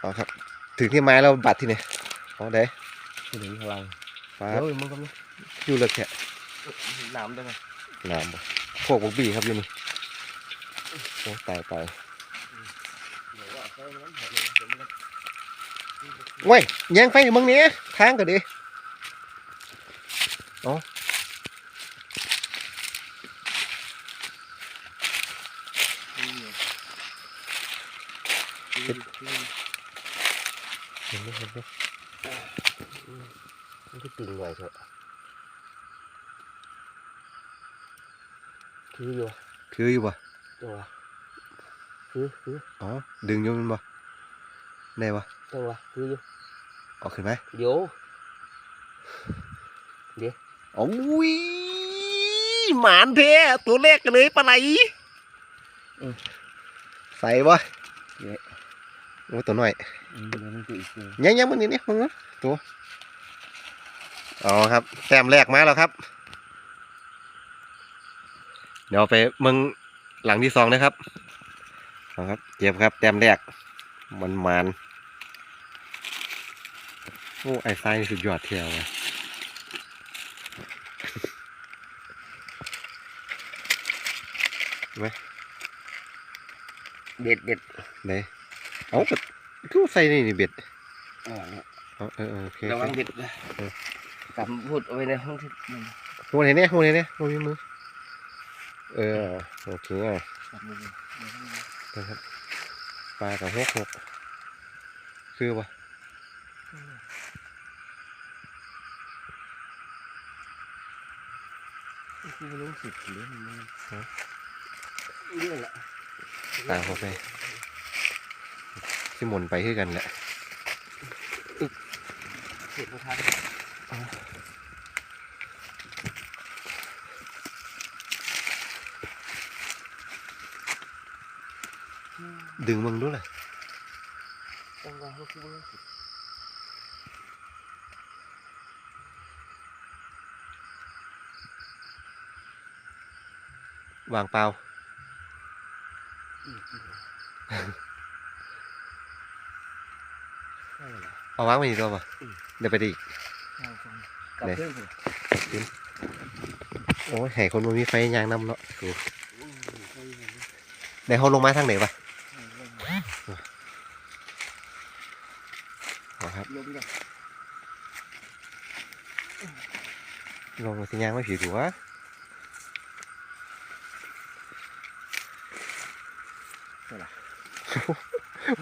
เอาครับ ถึงที่ไม้แล้วบัดที่นี่เอาได้ที่ถึงพลังปลาเดี๋ยวมึงก็มีอยู่เลิกแค่น้ำด้วยนะน้ำบ่พวกบกบี้ครับอยู่นี่โอ้ตายตายเดี๋ยวว่าใส่น้ำหอมเลยเดี๋ยวมันก็เว้ยแยังไฟอยู่มึงเนี้ยทางก็ดีเห็น เห็นไหมเห็นไหมมันก็ติ่งหน่อยเถอะคืออยู่คืออยู่บ่ตัวคือคืออ๋อดึงอยู่มันบ่ได้บ่ตัวคืออยู่เออกขึ้นไหมเดี๋ยวโอ้ยหมานเท่ตัวแรกกันเลยปลาไหลใส่บ่ โอ้ตัวน้อยอืมเดี๋ยวมันจะอีกตัวยังยังมันนี่นี่มึงนะตัวอ๋อครับแต้มแรกมาแล้วครับ เดี๋ยวไปมึงหลังที่สองนะครับเอาครับเจ็บครับแต้มแรกมันมันโอ้ไอ้ไส้นี่สุดยอดเที่ยวเลยไหมเด็ดเด็ดไหน เอาก็คือใส่นี่นี่เบ็ดอ่าเอาเออเออโอเคระวังโอเคเด็ดนะเออกำพูดเอาไว้ในห้องที่มันหัวไหนเนี่ยหัวไหนเนี่ยหัวมีมือ เออโอเคอะกำมือนะครับปลากับหกหกคือปะคือมันรู้สึกเรื่องมันเรื่องละตามเขาไป ที่หมุนไปคือกันแหละเห็นประทันดึงมึงด้วยเลยจังหวะเขาคือรู้สึกวางเปล่าอีกอีกใช่ เหรอเอาวางไว้นี่ตัวปะอืมเดี๋ยวไปไดอีกใช่จังกับเพื่อนสิโอ้ยให้คนมันมีไฟยางนำเนาะดูอืมใช่เลยได้เขาลงมาทางไหนปะใช่เลยเอาครับลมเนี่ยลงมาสิยางไม่ผิดหัวใช่ละ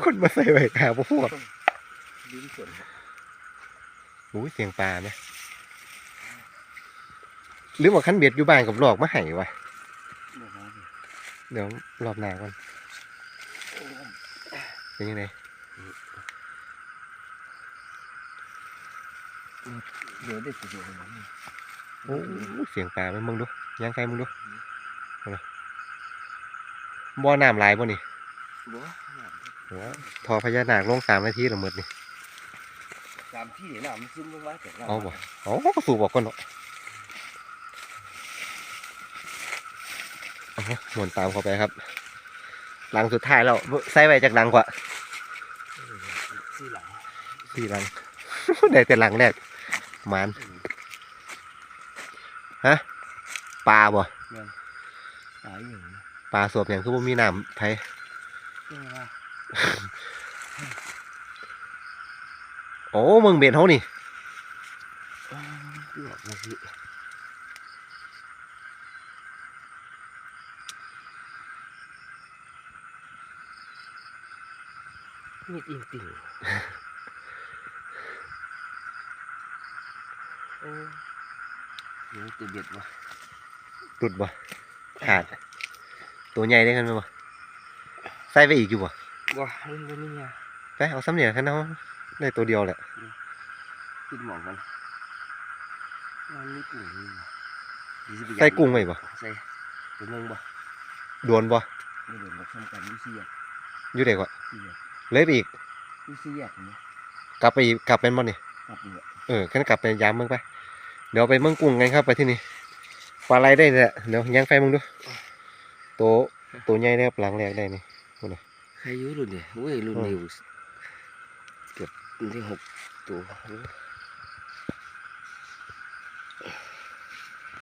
คนมาใส่ไว้ขาพวก ลิ้นส่วนโอ้ยเสียงปลาเนี่ยหรือว่าขั้นเบ็ดอยู่บ้านกับหลอกมาให้วะบอกว่าสิเดี๋ยวรอบหน้าก่อนโอ้ยเป็นยังไงเดี๋ยวได้สิเดี๋ยวมันโอ้ยเสียงปลาไหมมึงดูยางไฟมึงดูเอาล่ะบ่อน้ำลายบ่นี่บัวโอ้ทอพญานาคลงสามนาทีละหมดนี่ ตามที่น้ำมันซึมลงมาแต่เอาบ่เอาก็สูบบอกก่อนเนาะเอาหมุนตามเข้าไปครับ หลังสุดท้ายแล้วใส่ไว้จากหลังกว่าที่หลังสี่หลังได้แต่หลังแรกหมันฮะปลาบ่ตายอยู่ปลาสวบอย่างคือบ่มีน้ำไผ นี่ว่าโอ้มึงเบ็ดเฮานี่เลือกมาสิมีอิงติ่งโอ้เดี๋ยวจะเบียดวะหลุดบ่ขาด ตัวใหญ่ได้กันไหมบ่ใส่ไปอีกอยู่บ่ว้าเล่นวันนี้ไงไปเอาซ้ำเนี่ยคันเอา ได้ตัวเดียวแหละขึ้นหมองกันมันมีกุ้งนี่ว่ะยี่สิบใส่กุ้งไว้บ่ใส่ตัวหนึงบ่ดวนบ่ไม่เดี๋ยวมาทำกันยี่สิบอะอยู่ได้กว่าสี่อะเลยไปอีกยี่สิบอะเนี่ยกลับไปอีกกลับเป็นบ่นี่กลับเนี่ยเออขั้นกลับไปยามเมืองไปเดี๋ยวไปเมืองกุ้งกันครับไปที่นี่ปลาไหลได้เนี่ยเดี๋ยวยังไฟมึงดูตัวตัวใหญ่ได้ครับหลังแรกได้นี่ใครอยุ่รุ่นเนี่ยโอ้ยรุ่นนี้มัน ที่หกตัว